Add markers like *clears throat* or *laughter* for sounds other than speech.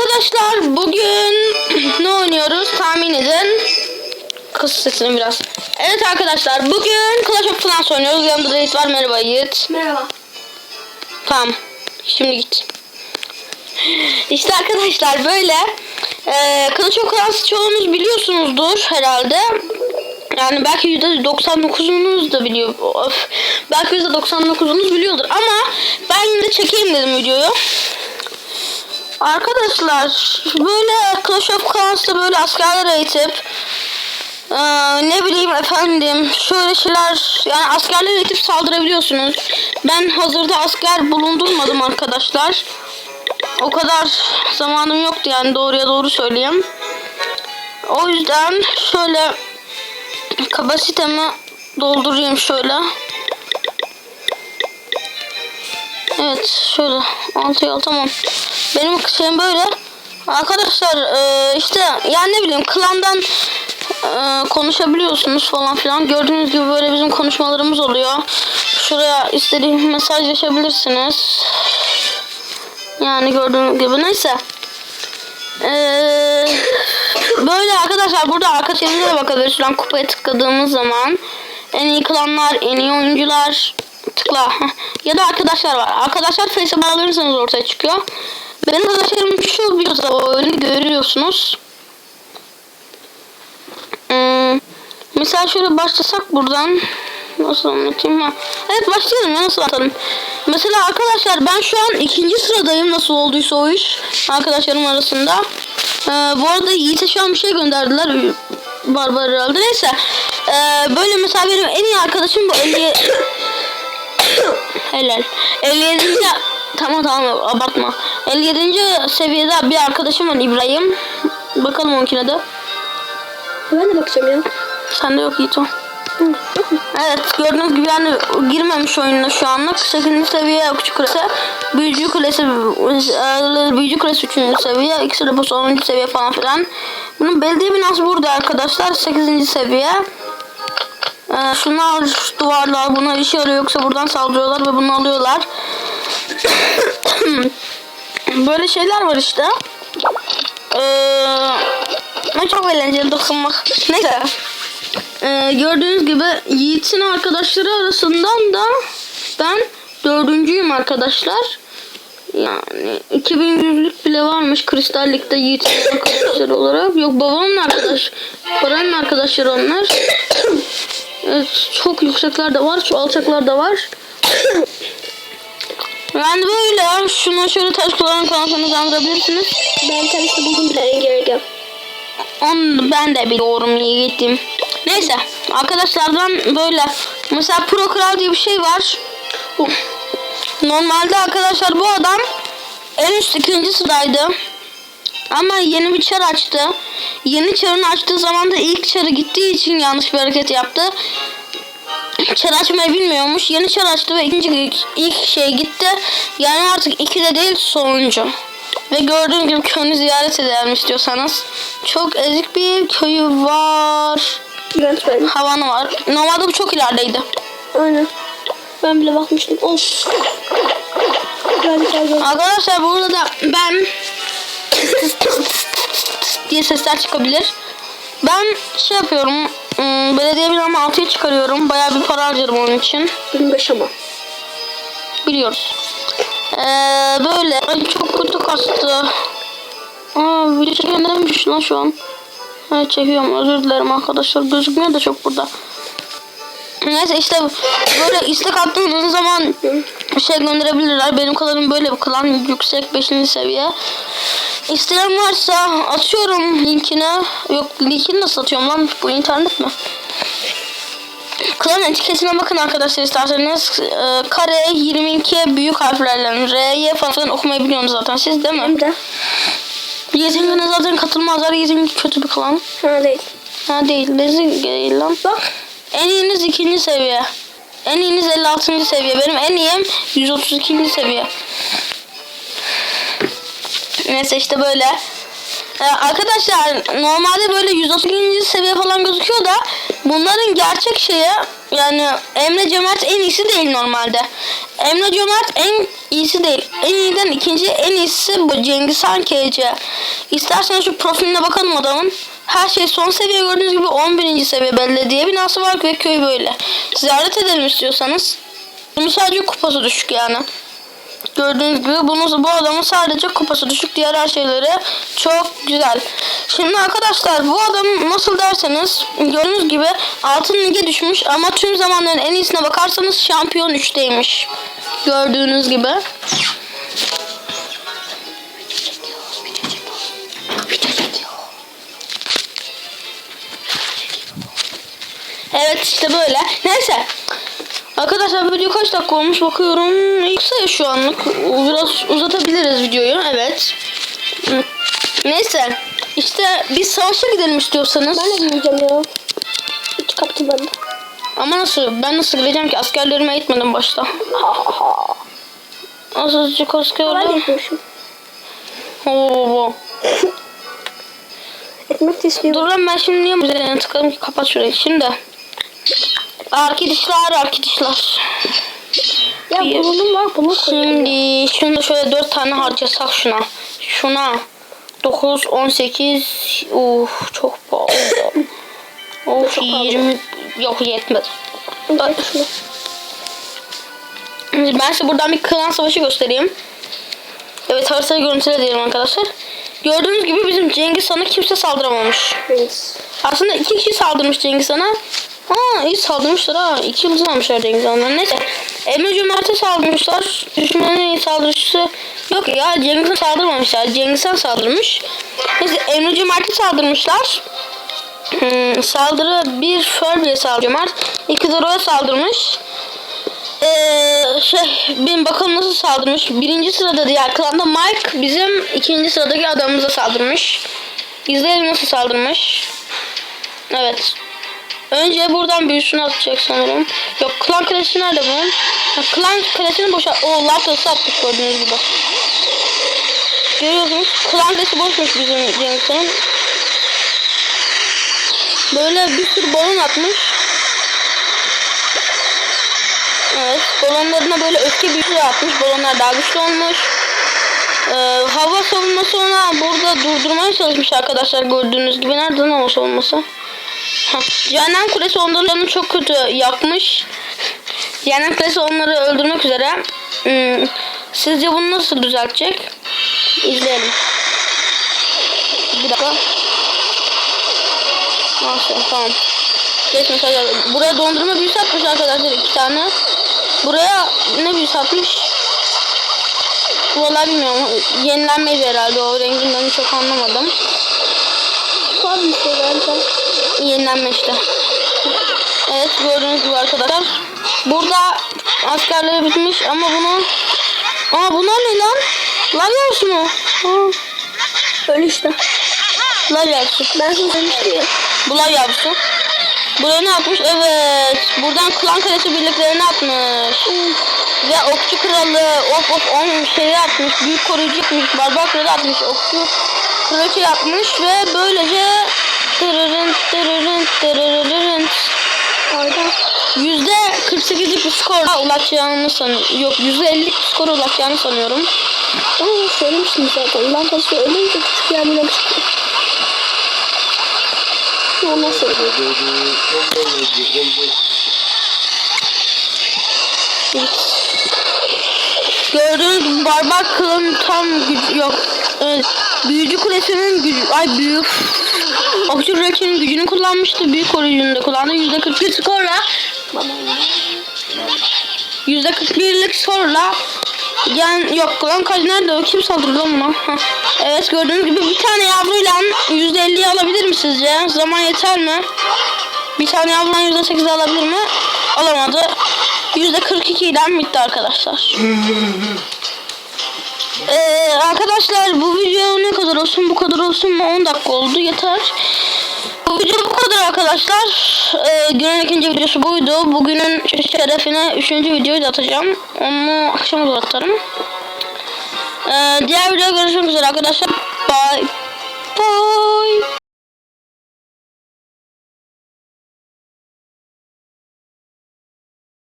Arkadaşlar bugün *clears throat* ne oynuyoruz tahmin edin. Kız sesini biraz. Evet arkadaşlar bugün Clash of Clans oynuyoruz. Yanımda da Yiğit var. Merhaba Yiğit. Merhaba. Tamam. Şimdi git. *gasps* İşte arkadaşlar böyle e, Clash of Clans çoğunuz biliyorsunuzdur herhalde. Yani belki %99'unuz da biliyor. Of. Belki %99'unuz biliyordur ama ben yine de çekeyim dedim videoyu. Arkadaşlar böyle Clash of Clans'ta böyle askerler eğitip eee, ne bileyim efendim şöyle şeyler yani askerler eğitip saldırabiliyorsunuz. Ben hazırda asker bulundurmadım arkadaşlar. O kadar zamanım yoktu yani doğruya doğru söyleyeyim. O yüzden şöyle kapasitemi doldurayım şöyle. Evet şöyle altıya al tamam. Benim şeyim böyle. Arkadaşlar e, işte yani ne bileyim klandan e, konuşabiliyorsunuz falan filan. Gördüğünüz gibi böyle bizim konuşmalarımız oluyor. Şuraya istediğiniz mesaj yaşayabilirsiniz. Yani gördüğünüz gibi neyse. Ee, böyle arkadaşlar burada arka çevirmelere bakabiliriz. Şu an kupaya tıkladığımız zaman en iyi klanlar, en iyi oyuncular tıkla. *laughs* Ya da arkadaşlar var. Arkadaşlar Facebook'a alırsanız ortaya çıkıyor. Benim arkadaşlarım şu videoda oyunu görüyorsunuz. Hmm, mesela şöyle başlasak buradan nasıl anlatayım ha? Evet başlayalım ya nasıl atalım? Mesela arkadaşlar ben şu an ikinci sıradayım nasıl olduysa o iş arkadaşlarım arasında. Ee, bu arada Yiğit'e şu an bir şey gönderdiler. Barbar herhalde. Neyse. Ee, böyle mesela benim en iyi arkadaşım bu 50 *coughs* Helal. 57. tamam tamam abartma. 57. seviyede bir arkadaşım var İbrahim. Bakalım onunkine de. Ben de bakacağım ya. Sende yok Yiğit o. Evet gördüğünüz gibi yani girmemiş oyununa şu anlık. 8. seviye küçük kulesi. Büyücü kulesi e, büyücü kulesi 3. seviye. İkisi de bu 10. seviye falan filan. Bunun belediye binası burada arkadaşlar. 8. seviye. Ee, şunlar şu duvarlar buna işe yarıyor yoksa buradan saldırıyorlar ve bunu alıyorlar. Böyle şeyler var işte. Ee, çok eğlenceli dokunmak. Neyse. Ee, gördüğünüz gibi Yiğit'in arkadaşları arasından da ben dördüncüyüm arkadaşlar. Yani 2100'lük bile varmış kristallikte Yiğit'in *coughs* arkadaşları olarak. Yok babamın arkadaş. Baran'ın arkadaşları onlar. *coughs* Evet, çok yüksekler de var, şu alçaklar da var. *coughs* Yani böyle şunu şöyle taş kullanan kanalını kandırabilirsiniz. Ben tanesini buldum bile engelge. Onu ben de biliyorum yiğitim. Neyse arkadaşlardan böyle mesela Pro Kral diye bir şey var. Normalde arkadaşlar bu adam en üst ikinci sıradaydı. Ama yeni bir çar açtı. Yeni çarını açtığı zaman da ilk çarı gittiği için yanlış bir hareket yaptı. Çar açmayı bilmiyormuş. Yeni çar açtı ve ikinci ilk şey gitti. Yani artık iki de değil sonuncu. Ve gördüğüm gibi köyünü ziyaret edelim istiyorsanız. Çok ezik bir köyü var. İğrenç. Havanı var. Normalde bu çok ilerideydi. Aynen. Ben bile bakmıştım. Of. Arkadaşlar burada da ben *laughs* diye sesler çıkabilir. Ben şey yapıyorum. Im, Belediye binamı 6'ya çıkarıyorum. Bayağı bir para harcarım onun için. 25 ama. Biliyoruz. Ee, böyle Ay, çok kötü kastı. Aa video çeken neymiş lan şu an? Evet çekiyorum özür dilerim arkadaşlar gözükmüyor da çok burada. Neyse işte böyle istek attığınız zaman şey gönderebilirler. Benim kanalım böyle bir klan yüksek 5. seviye. İsteyen varsa atıyorum linkine. Yok linkini nasıl atıyorum lan bu internet mi? Klan etiketine bakın arkadaşlar isterseniz. Ee, kare 22 büyük harflerle R'ye falan okumayı biliyorsunuz zaten siz değil mi? Hem de. Yezingen'e zaten katılmazlar. Yezingen kötü bir klan. Ha değil. Ha değil. Lezing değil lan. Bak. En iyiniz ikinci seviye. En iyiniz 56. seviye. Benim en iyim 132. seviye. Neyse işte böyle. Ee, arkadaşlar normalde böyle 132. seviye falan gözüküyor da bunların gerçek şeyi yani Emre Cömert en iyisi değil normalde. Emre Cömert en iyisi değil. En iyiden ikinci en iyisi bu Cengiz Han KC. İsterseniz şu profiline bakalım adamın. Her şey son seviye gördüğünüz gibi 11. seviye belediye binası var ve köy böyle. Ziyaret edelim istiyorsanız. Bunu sadece kupası düşük yani. Gördüğünüz gibi bunu, bu adamın sadece kupası düşük diğer her şeyleri çok güzel. Şimdi arkadaşlar bu adam nasıl derseniz gördüğünüz gibi altın lige düşmüş ama tüm zamanların en iyisine bakarsanız şampiyon 3'teymiş. Gördüğünüz gibi. Evet işte böyle. Neyse. Arkadaşlar video kaç dakika olmuş bakıyorum. Kısa ya şu anlık. Biraz uzatabiliriz videoyu. Evet. Neyse. İşte biz savaşa gidelim istiyorsanız. Ben de bilmeyeceğim ya. Hiç kaptım ben de. Ama nasıl? Ben nasıl gideceğim ki? Askerlerime gitmedim başta. *laughs* Azıcık Ben askerler. yapıyormuşum. Oo. *laughs* Ekmek de istiyorum. Dur lan ben şimdi niye üzerine tıkladım ki? Kapat şurayı. Şimdi. Arkadaşlar arkadaşlar. Ya Bir- bulunum var bunu. Şimdi şunu şöyle 4 tane harcasak şuna. Şuna 9, 18. Uf çok pahalı. of Çok pahalı. 20 yok yetmez. Ben size buradan bir klan savaşı göstereyim. Evet haritayı görüntüle diyelim arkadaşlar. Gördüğünüz gibi bizim Cengiz Han'a kimse saldıramamış. Evet. Aslında iki kişi saldırmış Cengiz Han'a. Ha iyi saldırmışlar ha. İki yıldız almışlar Cengiz Han'a. Neyse. Emre Cömert'e saldırmışlar. Düşmanın saldırıcısı yok ya Cengiz Han saldırmamışlar. Cengiz Han saldırmış. Neyse Emre Cömert'e saldırmışlar. Hmm, saldırı bir Furby'ye saldırıyor. İki Zoro'ya saldırmış. Ee, şey bin bakalım nasıl saldırmış. Birinci sırada diğer klanda Mike bizim ikinci sıradaki adamımıza saldırmış. İzleyelim nasıl saldırmış. Evet. Önce buradan büyüsünü atacak sanırım. Yok klan kalesi nerede bunun? Klan kalesini boşa... O Latos'u atmış gördüğünüz gibi. Görüyorsunuz. Klan kalesi boşmuş bizim Cengizhan'ın. Böyle bir sürü balon atmış. Evet. Balonlarına böyle öfke büyüsü atmış. Balonlar daha güçlü olmuş. Ee, hava savunması ona burada durdurmaya çalışmış arkadaşlar gördüğünüz gibi. Nereden hava savunması? *laughs* Cehennem Kulesi onların çok kötü yapmış. Cehennem Kulesi onları öldürmek üzere. Hmm, sizce bunu nasıl düzeltecek? İzleyelim. Bir dakika. Nasıl? Tamam. Geç mesajlar. Buraya dondurma büyüsü atmış arkadaşlar iki tane. Buraya ne büyüsü atmış? Vallahi bilmiyorum. Yenilenmedi herhalde o renginden çok anlamadım. İşte. Evet gördüğünüz gibi arkadaşlar. Burada askerleri bitmiş ama bunu... Aa bunlar ne lan? Lav yavrusu mu? Öyle işte. lav yavrusu. Ben sana ya. Bu lav yavrusu. Buraya ne atmış? Evet. Buradan klan kalesi birliklerini atmış. Ve okçu kralı of of on şeyi atmış. Büyük koruyucu atmış. Barbar kralı atmış. Okçu kraliçe yapmış ve böylece tırırın tırırın tırırın. Yüzde 48'lik bir skora ulaşacağını sanıyorum. Yok yüzde 50'lik bir skora ulaşacağını sanıyorum. Ama söylemiştim zaten. Ben taşı ölünce küçük yerine çıktı. O nasıl? Gördüğünüz barbar kralın tam gücü yok. Evet, büyücü kulesinin gücü, ay büyük. Okçu kraliçenin gücünü kullanmıştı. Büyük koruyucunu da kullandı. Yüzde 41 skorla Yüzde 41'lik skorla yani yok lan kaç nerede o kim saldırdı lan. Evet gördüğünüz gibi bir tane yavruyla yüzde 50'yi alabilir mi sizce? Zaman yeter mi? Bir tane yavruyla yüzde 8 alabilir mi? Alamadı. Yüzde 42 ile bitti arkadaşlar. Ee, arkadaşlar bu video ne kadar olsun bu kadar olsun mu 10 dakika oldu yeter. Bu video bu kadar arkadaşlar. Ee, günün ikinci videosu buydu. Bugünün şerefine üçüncü videoyu da atacağım. Onu akşam da atarım. Ee, diğer videoda görüşmek üzere arkadaşlar. Bye. Bye.